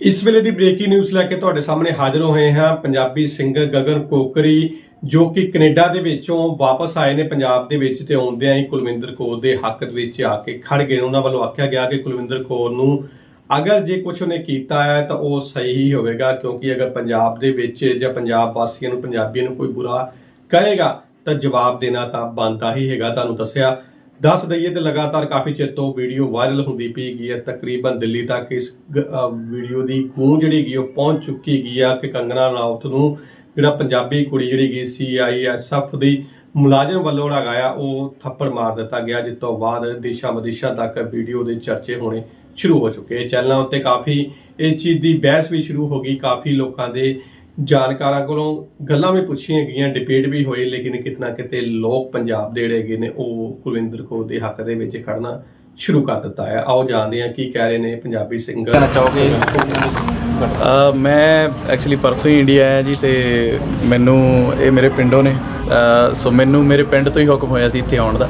ਇਸ ਵੇਲੇ ਦੀ breaking news ਲੈ ਕੇ ਤੁਹਾਡੇ ਸਾਹਮਣੇ ਹਾਜ਼ਰ ਹੋਏ ਹਾਂ ਪੰਜਾਬੀ ਸਿੰਗਰ ਗਗਨ ਕੋਕਰੀ, ਜੋ ਕਿ ਕੈਨੇਡਾ ਦੇ ਵਿੱਚੋਂ ਵਾਪਸ ਆਏ ਨੇ ਪੰਜਾਬ ਦੇ ਵਿੱਚ ਤੇ ਆਉਂਦਿਆਂ ਹੀ ਕੁਲਵਿੰਦਰ ਕੌਰ ਦੇ ਹੱਕ ਦੇ ਵਿੱਚ ਆ ਕੇ ਖੜ ਗਏ ਨੇ। ਉਹਨਾਂ ਵੱਲੋਂ ਆਖਿਆ ਗਿਆ ਕਿ ਕੁਲਵਿੰਦਰ ਕੌਰ ਨੂੰ ਅਗਰ ਜੇ ਕੁਝ ਉਹਨੇ ਕੀਤਾ ਹੈ ਤਾਂ ਉਹ ਸਹੀ ਹੀ ਹੋਵੇਗਾ, ਕਿਉਂਕਿ ਅਗਰ ਪੰਜਾਬ ਦੇ ਵਿੱਚ ਜਾਂ ਪੰਜਾਬ ਵਾਸੀਆਂ ਨੂੰ, ਪੰਜਾਬੀਆਂ ਨੂੰ ਕੋਈ ਬੁਰਾ ਕਹੇਗਾ ਤਾਂ ਜਵਾਬ ਦੇਣਾ ਤਾਂ ਬਣਦਾ ਹੀ ਹੈਗਾ ਤੁਹਾਨੂੰ ਦੱਸਿਆ ਦੱਸ ਦਈਏ ਤੇ ਲਗਾਤਾਰ ਕਾਫੀ ਚਿਰ ਤੋਂ ਵੀਡੀਓ ਵਾਇਰਲ ਹੁੰਦੀ ਪਈ ਗਈ ਹੈ। ਤਕਰੀਬਨ ਦਿੱਲੀ ਤੱਕ ਇਸ ਗ- ਵੀਡੀਓ ਦੀ ਗੂੰਜ ਜਿਹੜੀ ਗਈ ਉਹ ਪਹੁੰਚ ਚੁੱਕੀ ਗਈ ਆ ਕਿ ਕੰਗਨਾ ਰਣੌਤ ਨੂੰ ਜਿਹੜਾ ਪੰਜਾਬੀ ਕੁੜੀ ਜਿਹੜੀ ਗਈ ਸੀ ਆਈਐਸਐਫ ਦੀ ਮੁਲਾਜ਼ਮ ਵੱਲੋਂ ਲਗਾਇਆ ਉਹ ਥੱਪੜ ਮਾਰ ਦਿੱਤਾ ਗਿਆ, ਜਿਸ ਤੋਂ ਬਾਅਦ ਦੇਸ਼ਾਂ ਵਿਦੇਸ਼ਾਂ ਤੱਕ ਵੀਡੀਓ ਦੇ ਚਰਚੇ ਹੋਣੇ ਸ਼ੁਰੂ ਹੋ ਚੁੱਕੇ। ਚੈਨਲਾਂ ਉੱਤੇ ਕਾਫੀ ਇਹ ਚੀਜ਼ ਦੀ ਬਹਿਸ ਵੀ ਸ਼ੁਰੂ ਹੋ ਗਈ। ਕਾਫੀ ਲੋਕਾਂ ਦੇ ਜਾਣਕਾਰਾਂ ਕੋਲੋਂ ਗੱਲਾਂ ਵੀ ਪੁੱਛੀਆਂ ਗਈਆਂ ਡਿਬੇਟ ਵੀ ਹੋਈ, ਲੇਕਿਨ ਕਿਤਨਾ ਕਿਤੇ ਲੋਕ ਪੰਜਾਬ ਦੇ ਜਿਹੜੇ ਹੈਗੇ ਨੇ, ਉਹ ਕੁਲਵਿੰਦਰ ਕੌਰ ਦੇ ਹੱਕ ਦੇ ਵਿੱਚ ਖੜਨਾ ਸ਼ੁਰੂ ਕਰ ਦਿੱਤਾ ਹੈ। ਆਓ ਜਾਣਦੇ ਹਾਂ ਕੀ ਕਹਿ ਰਹੇ ਨੇ ਪੰਜਾਬੀ ਸਿੰਗਰ ਕਹਿਣਾ ਚਾਹੋਗੇ? ਮੈਂ ਐਕਚੁਅਲੀ ਪਰਸੋਂ ਹੀ ਇੰਡੀਆ ਆਇਆ ਜੀ ਤੇ ਮੈਨੂੰ ਇਹ ਮੇਰੇ ਪਿੰਡੋਂ ਨੇ। ਸੋ ਮੈਨੂੰ ਮੇਰੇ ਪਿੰਡ ਤੋਂ ਹੀ ਹੁਕਮ ਹੋਇਆ ਸੀ ਇੱਥੇ ਆਉਣ ਦਾ।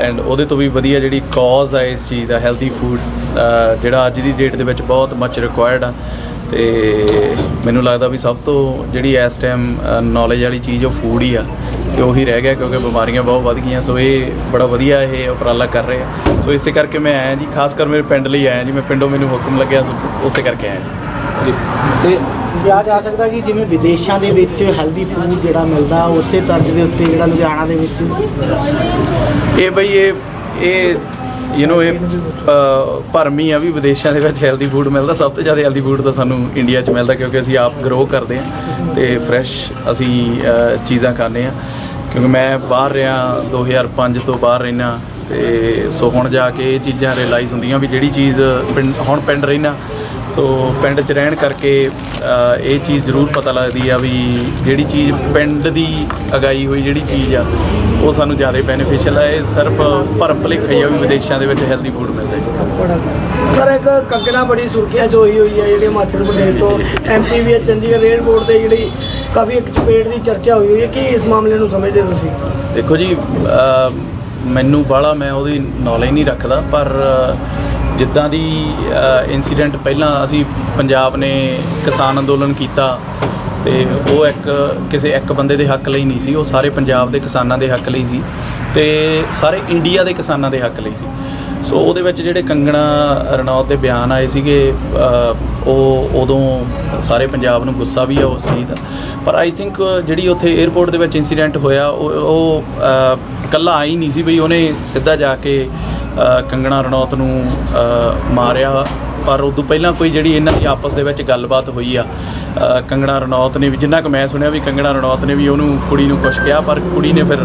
ਐਂਡ ਉਹਦੇ ਤੋਂ ਵੀ ਵਧੀਆ ਜਿਹੜੀ ਕਾਜ਼ ਹੈ ਇਸ ਚੀਜ਼ ਦਾ ਹੈਲਦੀ ਫੂਡ ਜਿਹੜਾ ਅੱਜ ਦੀ ਡੇਟ ਦੇ ਵਿੱਚ ਬਹੁਤ ਮੱਚ ਰਿਕੁਆਇਰਡ ਆ। ਤੇ ਮੈਨੂੰ ਲੱਗਦਾ ਵੀ ਸਭ ਤੋਂ ਜਿਹੜੀ ਇਸ ਟਾਈਮ ਨੌਲੇਜ ਵਾਲੀ ਚੀਜ਼ ਉਹ ਫੂਡ ਹੀ ਆ। ਤੇ ਉਹੀ ਰਹਿ ਗਿਆ ਕਿਉਂਕਿ ਬਿਮਾਰੀਆਂ ਬਹੁਤ ਵੱਧ ਗਈਆਂ ਸੋ ਇਹ ਬੜਾ ਵਧੀਆ ਇਹ ਉਪਰਾਲਾ ਕਰ ਰਹੇ ਆ। ਸੋ ਇਸੇ ਕਰਕੇ ਮੈਂ ਆਇਆ ਜੀ ਖਾਸ ਕਰ ਮੇਰੇ ਪਿੰਡ ਲਈ ਆਇਆ ਜੀ ਮੈਂ ਪਿੰਡੋਂ ਮੈਨੂੰ ਹੁਕਮ ਲੱਗਿਆ ਸੋ ਉਸੇ ਕਰਕੇ ਆਇਆ ਜੀ। ਜੀ ਤੇ ਕਿਹਾ ਜਾ ਸਕਦਾ ਕਿ ਜਿਵੇਂ ਵਿਦੇਸ਼ਾਂ ਦੇ ਵਿੱਚ ਹੈਲਦੀ ਫੂਡ ਜਿਹੜਾ ਮਿਲਦਾ ਉਸੇ ਤਰਜ਼ ਦੇ ਉੱਤੇ ਜਿਹੜਾ ਲੁਧਿਆਣਾ ਦੇ ਵਿੱਚ? ਇਹ ਬਈ ਇਹ ਇਹ ਯੂ نو ਇਹ ਭਰਮੀ ਆ ਵੀ ਵਿਦੇਸ਼ਾਂ ਦੇ ਵਿੱਚ ਹੈਲਦੀ ਫੂਡ ਮਿਲਦਾ, ਸਭ ਤੋਂ ਜ਼ਿਆਦਾ ਹੈਲਦੀ ਫੂਡ ਤਾਂ ਸਾਨੂੰ ਇੰਡੀਆ 'ਚ ਮਿਲਦਾ ਕਿਉਂਕਿ ਅਸੀਂ ਆਪ ਗਰੋ ਕਰਦੇ ਹਾਂ ਤੇ ਫਰੈਸ਼ ਅਸੀਂ ਚੀਜ਼ਾਂ ਖਾਂਦੇ ਹਾਂ। ਕਿਉਂਕਿ ਮੈਂ ਬਾਹਰ ਰਿਹਾ 2005 ਤੋਂ ਬਾਹਰ ਰਹਿਣਾ ਤੇ ਸੋ ਹੁਣ ਜਾ ਕੇ ਇਹ ਚੀਜ਼ਾਂ ਰਿਅਲਾਈਜ਼ ਹੁੰਦੀਆਂ ਵੀ ਜਿਹੜੀ ਚੀਜ਼ ਪਿੰਡ, ਹੁਣ ਪਿੰਡ ਰਹਿਣਾ ਸੋ ਪਿੰਡ 'ਚ ਰਹਿਣ ਕਰਕੇ ਇਹ ਚੀਜ਼ ਜ਼ਰੂਰ ਪਤਾ ਲੱਗਦੀ ਆ ਵੀ ਜਿਹੜੀ ਚੀਜ਼ ਪਿੰਡ ਦੀ ਅਗਾਈ ਹੋਈ ਜਿਹੜੀ ਚੀਜ਼ ਆ ਉਹ ਸਾਨੂੰ ਜ਼ਿਆਦਾ ਬੈਨੀਫੀਸ਼ੀਅਲ ਆ। ਇਹ ਸਿਰਫ ਭਰਮ ਭੁਲੇਖਾ ਹੀ ਆ ਵੀ ਵਿਦੇਸ਼ਾਂ ਦੇ ਵਿੱਚ ਹੈਲਦੀ ਫੂਡ ਮਿਲਦਾ ਜੀ। ਸਰ ਇੱਕ ਕੰਗਣਾ ਬੜੀ ਸੁਰਖੀਆਂ 'ਚ ਹੋਈ ਹੋਈ ਹੈ ਜਿਹੜੀ ਹਿਮਾਚਲ ਪ੍ਰਦੇਸ਼ ਤੋਂ। ਐਮਪੀ ਵੀ ਚੰਡੀਗੜ੍ਹ 에ਅਰਪੋਰਟ ਤੇ ਜਿਹੜੀ ਕਾਫੀ ਇੱਕ ਚਪੇੜ ਦੀ ਚਰਚਾ ਹੋਈ ਹੋਈ ਹੈ ਕਿ ਇਸ ਮਾਮਲੇ ਨੂੰ ਸਮਝਦੇ ਹੋ ਤੁਸੀਂ? ਦੇਖੋ ਜੀ ਮੈਨੂੰ ਬਾਹਲਾ ਮੈਂ ਉਹਦੀ ਨੌਲੇਜ ਨਹੀਂ ਰੱਖਦਾ ਪਰ ਜਿੱਦਾਂ ਦੀ ਇਨਸੀਡੈਂਟ ਪਹਿਲਾਂ ਅਸੀਂ ਪੰਜਾਬ ਨੇ ਕਿਸਾਨ ਅੰਦੋਲਨ ਕੀਤਾ ਤੇ ਉਹ ਇੱਕ ਕਿਸੇ ਇੱਕ ਬੰਦੇ ਦੇ ਹੱਕ ਲਈ ਨਹੀਂ ਸੀ, ਉਹ ਸਾਰੇ ਪੰਜਾਬ ਦੇ ਕਿਸਾਨਾਂ ਦੇ ਹੱਕ ਲਈ ਸੀ ਤੇ ਸਾਰੇ ਇੰਡੀਆ ਦੇ ਕਿਸਾਨਾਂ ਦੇ ਹੱਕ ਲਈ ਸੀ। ਸੋ ਉਹਦੇ ਵਿੱਚ ਜਿਹੜੇ ਕੰਗਣਾ ਰਣੌਤ ਦੇ ਬਿਆਨ ਆਏ ਸੀਗੇ ਉਹ ਉਦੋਂ ਸਾਰੇ ਪੰਜਾਬ ਨੂੰ ਗੁੱਸਾ ਵੀ ਆ ਉਸ ਚੀਜ਼ ਦਾ। ਪਰ ਆਈ ਥਿੰਕ ਜਿਹੜੀ ਉੱਥੇ 에ਅਰਪੋਰਟ ਦੇ ਵਿੱਚ ਇਨਸੀਡੈਂਟ ਹੋਇਆ, ਉਹ ਉਹ ਇਕੱਲਾ ਆਈ ਨਹੀਂ ਸੀ ਬਈ ਉਹਨੇ ਸਿੱਧਾ ਜਾ ਕੇ ਕੰਗਣਾ ਰਣੌਤ ਨੂੰ ਮਾਰਿਆ। ਪਰ ਉਦੋਂ ਪਹਿਲਾਂ ਕੋਈ ਜਿਹੜੀ ਇਹਨਾਂ ਦੀ ਆਪਸ ਦੇ ਵਿੱਚ ਗੱਲਬਾਤ ਹੋਈ ਆ ਕੰਗਣਾ ਰਣੌਤ ਨੇ ਵੀ, ਜਿੰਨਾ ਕੁ ਮੈਂ ਸੁਣਿਆ ਵੀ ਕੰਗਣਾ ਰਣੌਤ ਨੇ ਵੀ ਉਹਨੂੰ ਕੁੜੀ ਨੂੰ ਕੁਛ ਕਿਹਾ, ਪਰ ਕੁੜੀ ਨੇ ਫਿਰ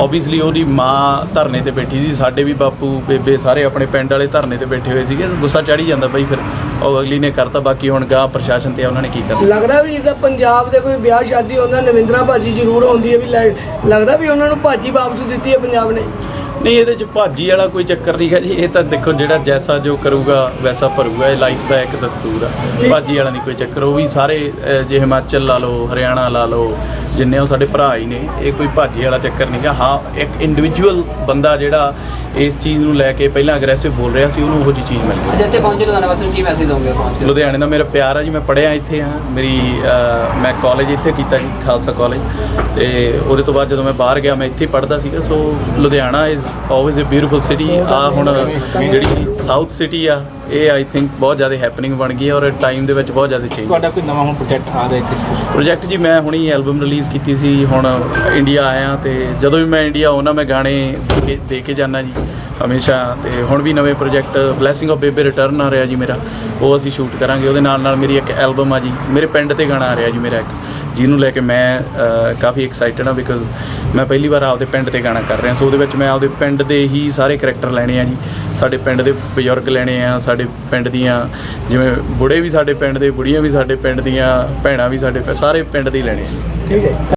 ਆਬਵੀਅਸਲੀ ਉਹਦੀ ਮਾਂ ਧਰਨੇ ਤੇ ਬੈਠੀ ਸੀ, ਸਾਡੇ ਵੀ ਬਾਪੂ, ਬੇਬੇ ਸਾਰੇ ਆਪਣੇ ਪਿੰਡ ਵਾਲੇ ਧਰਨੇ ਤੇ ਬੈਠੇ ਹੋਏ ਸੀਗੇ, ਗੁੱਸਾ ਚੜੀ ਜਾਂਦਾ ਬਈ ਫਿਰ ਉਹ ਅਗਲੀ ਨੇ ਕਰਤਾ, ਬਾਕੀ ਹੁਣ ਗਾਂ ਪ੍ਰਸ਼ਾਸਨ ਤੇ ਉਹਨਾਂ ਨੇ ਕੀ ਕਰਨਾ। ਲੱਗਦਾ ਵੀ ਜਿੱਦਾਂ ਪੰਜਾਬ ਦੇ ਕੋਈ ਵਿਆਹ ਸ਼ਾਦੀ ਹੁੰਦਾ ਨਵਿੰਦਰਾ ਭਾਜੀ ਜ਼ਰੂਰ ਆਉਂਦੀ ਹੈ ਵੀ ਲੈ- ਲੱਗਦਾ ਵੀ ਉਹਨਾਂ ਨੂੰ ਭਾਜੀ ਵਾਪਸ ਦਿੱਤੀ ਹੈ ਪੰਜਾਬ ਨੇ? ਨਹੀਂ ਇਹਦੇ ਚ ਭਾਜੀ ਵਾਲਾ ਕੋਈ ਚੱਕਰ ਨਹੀਂ ਹੈ ਜੀ। ਇਹ ਤਾਂ ਦੇਖੋ ਜਿਹੜਾ ਜੈਸਾ ਜੋ ਕਰੂਗਾ ਵੈਸਾ ਭਰੂਗਾ। ਇਹ ਲਾਈਫ ਦਾ ਇੱਕ ਦਸਤੂਰ ਆ। ਭਾਜੀ ਵਾਲਾ ਨਹੀਂ ਕੋਈ ਚੱਕਰ। ਉਹ ਵੀ ਸਾਰੇ ਜੇ ਹਿਮਾਚਲ ਲਾ ਲਓ ਹਰਿਆਣਾ ਲਾ ਲਓ ਜਿੰਨੇ ਉਹ ਸਾਡੇ ਭਰਾ ਹੀ ਨੇ ਇਹ ਕੋਈ ਭਾਜੀ ਵਾਲਾ ਚੱਕਰ ਨਹੀਂਗਾ ਹਾਂ ਇੱਕ ਇੰਡੀਵਿਜੂਅਲ ਬੰਦਾ ਜਿਹੜਾ ਇਸ ਚੀਜ਼ ਨੂੰ ਲੈ ਕੇ ਪਹਿਲਾਂ ਅਗਰੈਸਿਵ ਬੋਲ ਰਿਹਾ ਸੀ ਉਹਨੂੰ ਉਹੋ ਜਿਹੀ ਚੀਜ਼ ਮਿਲ ਗਈ। ਅੱਜ ਇੱਥੇ ਪਹੁੰਚੇ ਲੁਧਿਆਣਾ ਵਾਸਤੇ ਕੀ ਮੈਸੇਜ ਦੋਗੇ ਪਹੁੰਚ ਲੁਧਿਆਣੇ ਦਾ ਮੇਰਾ ਪਿਆਰ ਆ ਜੀ ਮੈਂ ਪੜ੍ਹਿਆ ਇੱਥੇ ਹਾਂ। ਮੇਰੀ ਮੈਂ ਕਾਲਜ ਇੱਥੇ ਕੀਤਾ ਜੀ ਖਾਲਸਾ ਕਾਲਜ ਤੇ ਉਹਦੇ ਤੋਂ ਬਾਅਦ ਜਦੋਂ ਮੈਂ ਬਾਹਰ ਗਿਆ ਮੈਂ ਇੱਥੇ ਪੜ੍ਹਦਾ ਸੀਗਾ। So Ludhiana is always a beautiful city ਆ ਹੁਣ ਜਿਹੜੀ ਸਾਊਥ ਸਿਟੀ ਆ ਇਹ ਆਈ ਥਿੰਕ ਬਹੁਤ ਜ਼ਿਆਦਾ ਹੈਪਨਿੰਗ ਬਣ ਗਈ ਹੈ ਔਰ ਟਾਈਮ ਦੇ ਵਿੱਚ ਬਹੁਤ ਜ਼ਿਆਦਾ ਚੇਂਜ ਤੁਹਾਡਾ ਕੋਈ ਨਵਾਂ ਹੁਣ ਪ੍ਰੋਜੈਕਟ ਆ ਰਿਹਾ ਇੱਥੇ ਪ੍ਰੋਜੈਕਟ ਜੀ ਮੈਂ ਹੁਣੀ ਐਲਬਮ ਰਿਲੀਜ਼ ਕੀਤੀ ਸੀ ਹੁਣ ਇੰਡੀਆ ਆਇਆ ਤੇ ਜਦੋਂ ਵੀ ਮੈਂ ਇੰਡੀਆ ਆਉਣਾ ਮੈਂ ਗਾਣੇ ਦੇ ਕੇ- ਜਾਣਾ ਜੀ ਹਮੇਸ਼ਾ। ਤੇ ਹੁਣ ਵੀ ਨਵੇਂ project blessing of Bebe return ਆ ਰਿਹਾ ਜੀ ਮੇਰਾ ਉਹ ਅਸੀਂ ਸ਼ੂਟ ਕਰਾਂਗੇ। ਉਹਦੇ ਨਾਲ ਨਾਲ ਮੇਰੀ ਇੱਕ ਐਲਬਮ ਆ ਜੀ ਮੇਰੇ ਪਿੰਡ ਤੇ ਗਾਣਾ ਆ ਰਿਹਾ ਜੀ ਮੇਰਾ ਇੱਕ ਜਿਹਨੂੰ ਲੈ ਕੇ ਮੈਂ ਕਾਫੀ ਐਕਸਾਈਟਡ ਹਾਂ ਬਿਕਾਜ਼ ਮੈਂ ਪਹਿਲੀ ਵਾਰ ਆਪਦੇ ਪਿੰਡ ਤੇ ਗਾਣਾ ਕਰ ਰਿਹਾ, ਸੋ ਉਹਦੇ ਵਿੱਚ ਮੈਂ ਆਪਦੇ ਪਿੰਡ ਦੇ ਹੀ ਸਾਰੇ ਕਰੈਕਟਰ ਲੈਣੇ ਆ ਜੀ। ਸਾਡੇ ਪਿੰਡ ਦੇ ਬਜ਼ੁਰਗ ਲੈਣੇ ਆ, ਸਾਡੇ ਪਿੰਡ ਦੀਆਂ ਜਿਵੇਂ ਬੁੜੇ ਵੀ ਸਾਡੇ ਪਿੰਡ ਦੇ, ਬੁੜੀਆਂ ਵੀ ਸਾਡੇ ਪਿੰਡ ਦੀਆਂ, ਭੈਣਾਂ ਵੀ ਸਾਡੇ ਪਿੰ- ਸਾਰੇ ਪਿੰਡ ਦੇ ਹੀ ਲੈਣੇ ਆ। ਠੀਕ ਹੈ।